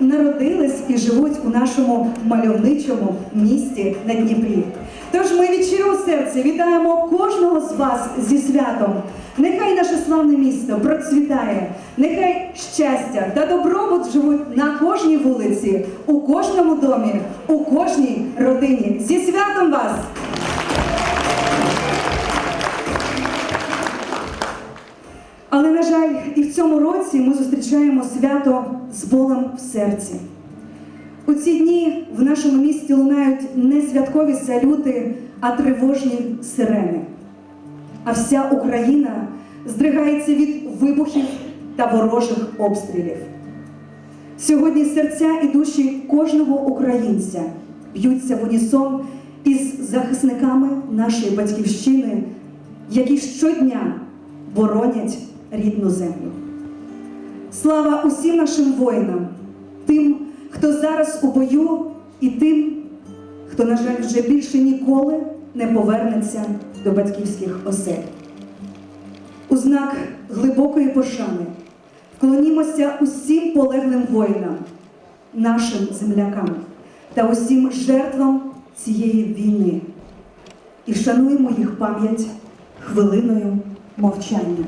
народились і живуть у нашому мальовничому місті на Дніпрі. Тож ми від щирого серця вітаємо кожного з вас зі святом. Нехай наше славне місто процвітає, нехай щастя та добробут живуть на кожній вулиці, у кожному домі, у кожній родині. Зі святом вас! Але, на жаль, і в цьому році ми зустрічаємо свято з болем в серці. У ці дні в нашому місті лунають не святкові салюти, а тривожні сирени. А вся Україна здригається від вибухів та ворожих обстрілів. Сьогодні серця і душі кожного українця б'ються в унісон із захисниками нашої батьківщини, які щодня боронять рідну землю. Слава усім нашим воїнам, тим, хто зараз у бою, і тим, хто, на жаль, вже більше ніколи не повернеться до батьківських осель. У знак глибокої пошани вклонімося усім полеглим воїнам, нашим землякам та усім жертвам цієї війни і шануємо їх пам'ять хвилиною мовчання.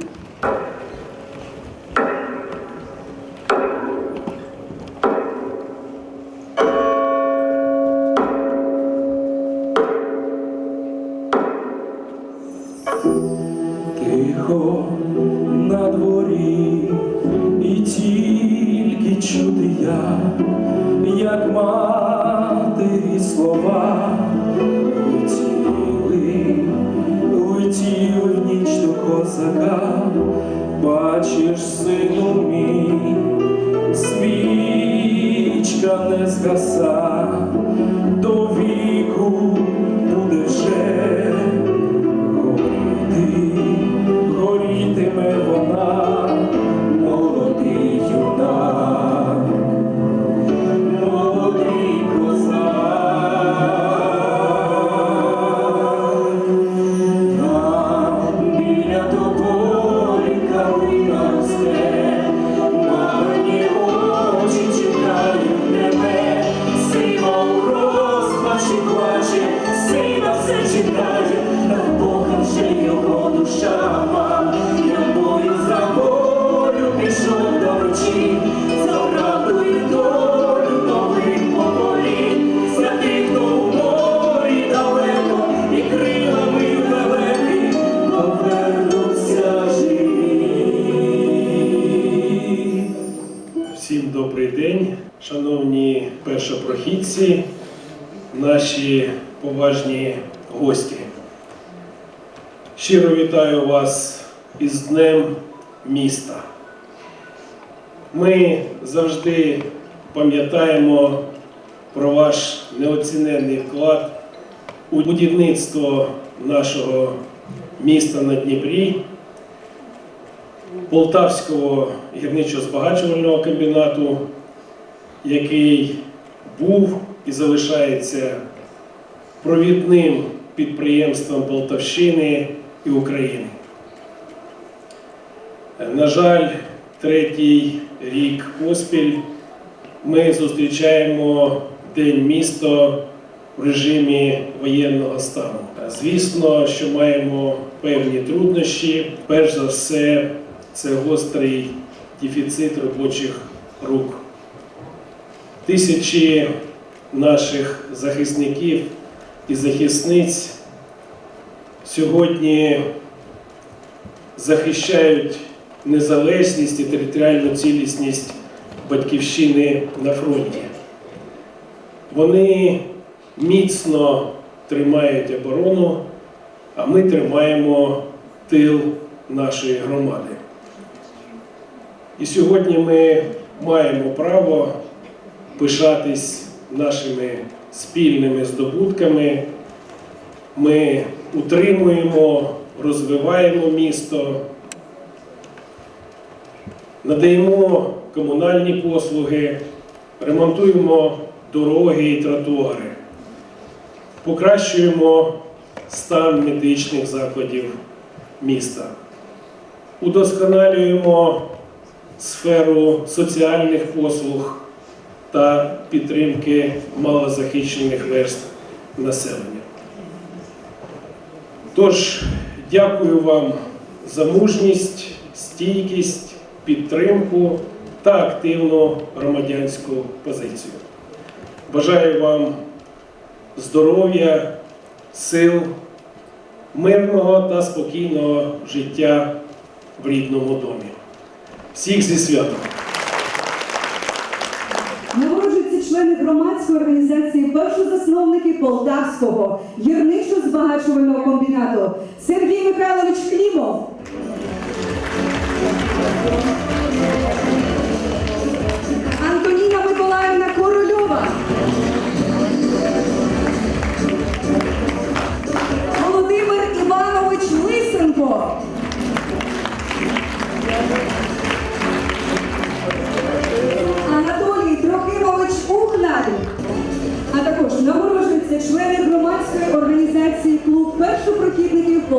Бачиш, сину поважні гості. Щиро вітаю вас із Днем міста. Ми завжди пам'ятаємо про ваш неоціненний вклад у будівництво нашого міста на Дніпрі. Полтавського гірничо-збагачувального комбінату, який був і залишається провідним підприємством Полтавщини і України. На жаль, третій рік поспіль ми зустрічаємо День міста в режимі воєнного стану. Звісно, що маємо певні труднощі. Перш за все, це гострий дефіцит робочих рук. Тисячі наших захисників і захисниць сьогодні захищають незалежність і територіальну цілісність батьківщини на фронті. Вони міцно тримають оборону, а ми тримаємо тил нашої громади. І сьогодні ми маємо право пишатись нашими спільними здобутками. Ми утримуємо, розвиваємо місто, надаємо комунальні послуги, ремонтуємо дороги і тротуари, покращуємо стан медичних закладів міста, удосконалюємо сферу соціальних послуг та підтримки малозахищених верств населення. Тож, дякую вам за мужність, стійкість, підтримку та активну громадянську позицію. Бажаю вам здоров'я, сил, мирного та спокійного життя в рідному домі. Всіх зі святом! Громадської організації першозасновники Полтавського гірничо-збагачувального комбінату Сергій Михайлович Клімов.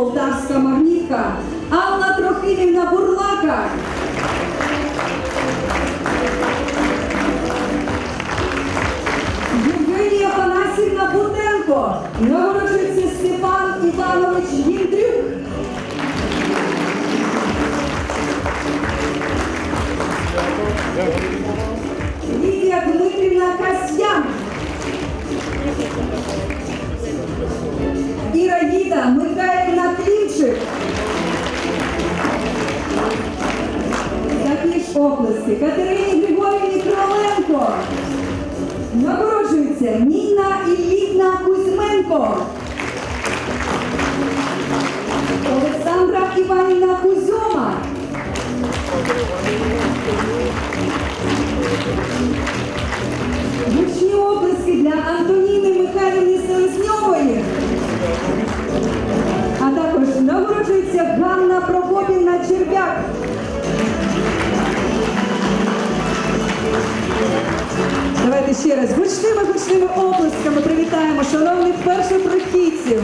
Полтавська Магнітка Алла Трохимівна Бурлака. Євгенія Панасівна Бутенко. Нагороджується Степан Іванович Єндрюк. Лідія Дмитрівна Касьян. Іраїда Михайлівна ж Катерині Григорівні Кроленко. Нагороджується Ніна Іллівна Кузьменко. Олександра Іванівна Кузьома. Ще раз гучними гучними оплесками привітаємо шановних першопрохідців.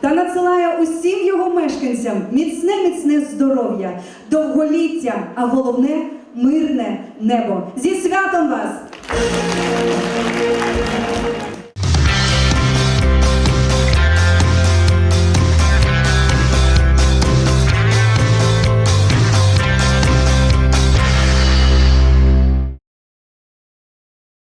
та надсилає усім його мешканцям міцне, міцне здоров'я, довголіття, а головне мирне небо. Зі святом вас!